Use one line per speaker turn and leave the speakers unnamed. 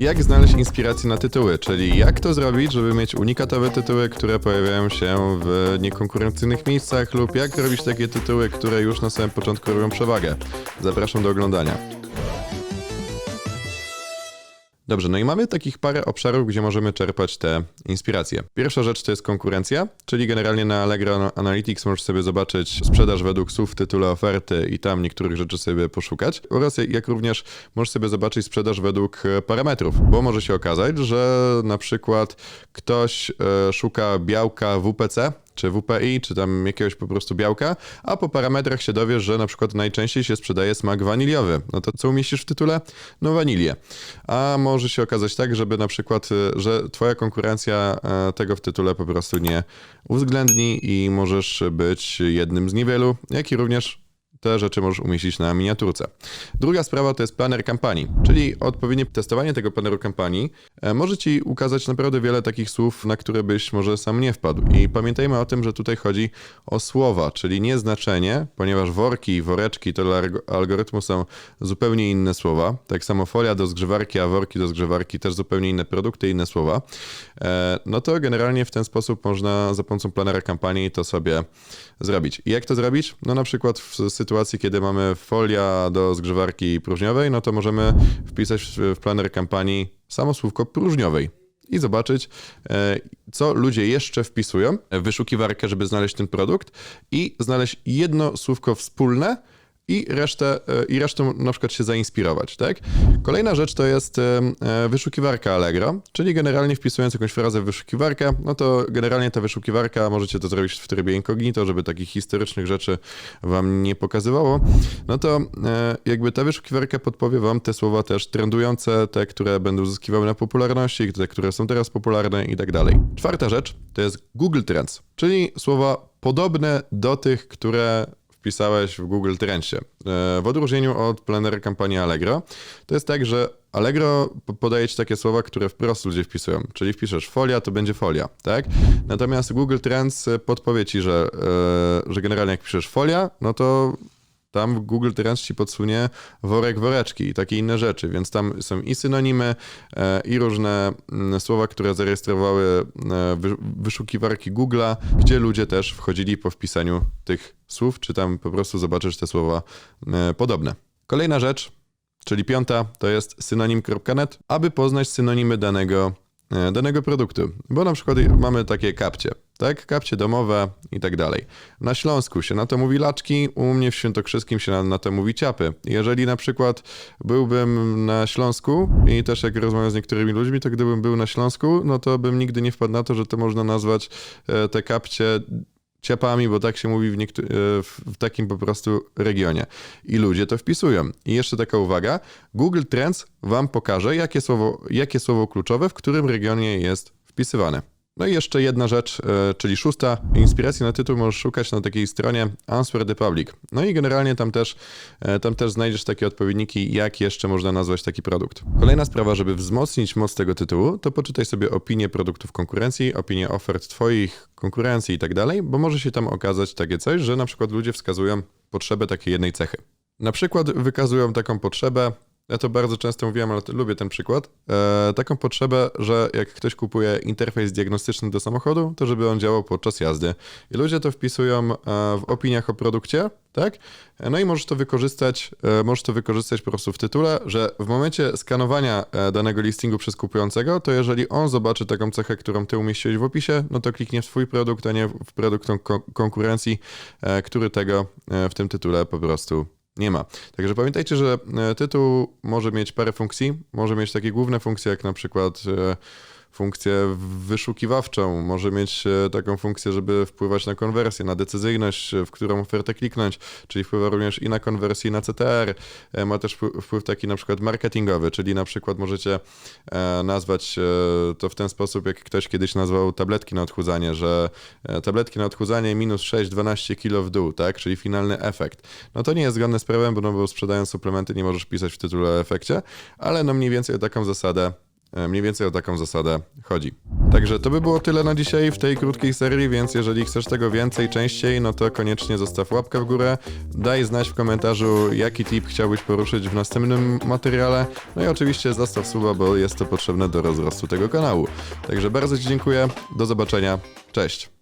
Jak znaleźć inspirację na tytuły, czyli jak to zrobić, żeby mieć unikatowe tytuły, które pojawiają się w niekonkurencyjnych miejscach lub jak robić takie tytuły, które już na samym początku robią przewagę. Zapraszam do oglądania. Dobrze, no i mamy takich parę obszarów, gdzie możemy czerpać te inspiracje. Pierwsza rzecz to jest konkurencja, czyli generalnie na Allegro Analytics możesz sobie zobaczyć sprzedaż według słów tytule oferty i tam niektórych rzeczy sobie poszukać. Oraz jak również możesz sobie zobaczyć sprzedaż według e, parametrów, bo może się okazać, że na przykład ktoś e, szuka białka WPC, czy WPI, czy tam jakiegoś po prostu białka, a po parametrach się dowiesz, że na przykład najczęściej się sprzedaje smak waniliowy. No to co umieścisz w tytule? No wanilię. A może się okazać tak, żeby na przykład, y, że twoja konkurencja e, tego w tytule po prostu nie uwzględni i możesz być jednym z niewielu, jak i również te rzeczy możesz umieścić na miniaturce. Druga sprawa to jest planer kampanii, czyli odpowiednie testowanie tego planeru kampanii może Ci ukazać naprawdę wiele takich słów, na które byś może sam nie wpadł. I pamiętajmy o tym, że tutaj chodzi o słowa, czyli nie znaczenie, ponieważ worki i woreczki to dla alg- algorytmu są zupełnie inne słowa. Tak samo folia do zgrzewarki, a worki do zgrzewarki też zupełnie inne produkty, inne słowa. E, No to generalnie w ten sposób można za pomocą planera kampanii to sobie zrobić. I jak to zrobić? No na przykład w sytuacji, kiedy mamy folia do zgrzewarki próżniowej, no to możemy wpisać w planer kampanii samo słówko próżniowej. I zobaczyć, e, co ludzie jeszcze wpisują w wyszukiwarkę, żeby znaleźć ten produkt i znaleźć jedno słówko wspólne, i resztę, e, i resztą na przykład się zainspirować, tak? Kolejna rzecz to jest e, e, wyszukiwarka Allegro, czyli generalnie wpisując jakąś frazę w wyszukiwarkę, no to generalnie ta wyszukiwarka, możecie to zrobić w trybie incognito, żeby takich historycznych rzeczy wam nie pokazywało, no to jakby ta wyszukiwarka podpowie wam te słowa też trendujące, te, które będą zyskiwały na popularności, te, które są teraz popularne i tak dalej. Czwarta rzecz to jest Google Trends, czyli słowa podobne do tych, które wpisałeś w Google Trendsie. E, W odróżnieniu od planera kampanii Allegro, to jest tak, że Allegro po- podaje ci takie słowa, które wprost ludzie wpisują. Czyli wpiszesz folia, to będzie folia, tak? Natomiast Google Trends e, podpowie ci, że, e, że generalnie jak piszesz folia, no to tam Google Trends ci podsunie worek, woreczki i takie inne rzeczy, więc tam są i synonimy, e, i różne mm, słowa, które zarejestrowały e, wy- wyszukiwarki Google'a, gdzie ludzie też wchodzili po wpisaniu tych słów, czy tam po prostu zobaczysz te słowa e, podobne. Kolejna rzecz, czyli piąta, to jest synonim.net, aby poznać synonimy danego, danego produktu. Bo na przykład mamy takie kapcie, tak? Kapcie domowe i tak dalej. Na Śląsku się na to mówi laczki, u mnie w Świętokrzyskim się na, na to mówi ciapy. Jeżeli na przykład byłbym na Śląsku i też jak rozmawiam z niektórymi ludźmi, to gdybym był na Śląsku, no to bym nigdy nie wpadł na to, że to można nazwać e, te kapcie ciapami, bo tak się mówi e, w, w takim po prostu regionie. I ludzie to wpisują. I jeszcze taka uwaga, Google Trends wam pokaże, jakie słowo, jakie słowo kluczowe w którym regionie jest wpisywane. No i jeszcze jedna rzecz, e, czyli szósta, inspiracji na tytuł możesz szukać na takiej stronie Answer the Public. No i generalnie tam też, e, tam też znajdziesz takie odpowiedniki, jak jeszcze można nazwać taki produkt. Kolejna sprawa, żeby wzmocnić moc tego tytułu, to poczytaj sobie opinie produktów konkurencji, opinie ofert twoich konkurencji i tak dalej, bo może się tam okazać takie coś, że na przykład ludzie wskazują potrzebę takiej jednej cechy. Na przykład wykazują taką potrzebę, ja to bardzo często mówiłem, ale lubię ten przykład, e, taką potrzebę, że jak ktoś kupuje interfejs diagnostyczny do samochodu, to żeby on działał podczas jazdy. I ludzie to wpisują e, w opiniach o produkcie, tak? E, No i możesz to wykorzystać, e, możesz to wykorzystać po prostu w tytule, że w momencie skanowania danego listingu przez kupującego, to jeżeli on zobaczy taką cechę, którą ty umieściłeś w opisie, no to kliknie w twój produkt, a nie w produkt kon- konkurencji, który tego w tym tytule po prostu nie ma. Także pamiętajcie, że e, tytuł może mieć parę funkcji. Może mieć takie główne funkcje, jak na przykład e, funkcję wyszukiwawczą, może mieć e, taką funkcję, żeby wpływać na konwersję, na decyzyjność, e, w którą ofertę kliknąć, czyli wpływa również i na konwersję, i na CTR. E, Ma też wpły- wpływ taki na przykład marketingowy, czyli na przykład możecie nazwać to w ten sposób, jak ktoś kiedyś nazwał tabletki na odchudzanie, że tabletki na odchudzanie minus 6-12 kg w dół, tak, czyli finalny efekt. No to nie jest zgodne z prawem, bo, no, bo sprzedając suplementy nie możesz pisać w tytule o efekcie, ale no mniej więcej taką zasadę Mniej więcej o taką zasadę chodzi. Tak Także to by było tyle na dzisiaj w tej krótkiej serii, więc jeżeli chcesz tego więcej, częściej, no to koniecznie zostaw łapkę w górę. Daj znać w komentarzu, jaki tip chciałbyś poruszyć w następnym materiale. No i oczywiście zostaw suba, bo jest to potrzebne do rozrostu tego kanału. Także bardzo Ci dziękuję, do zobaczenia, cześć!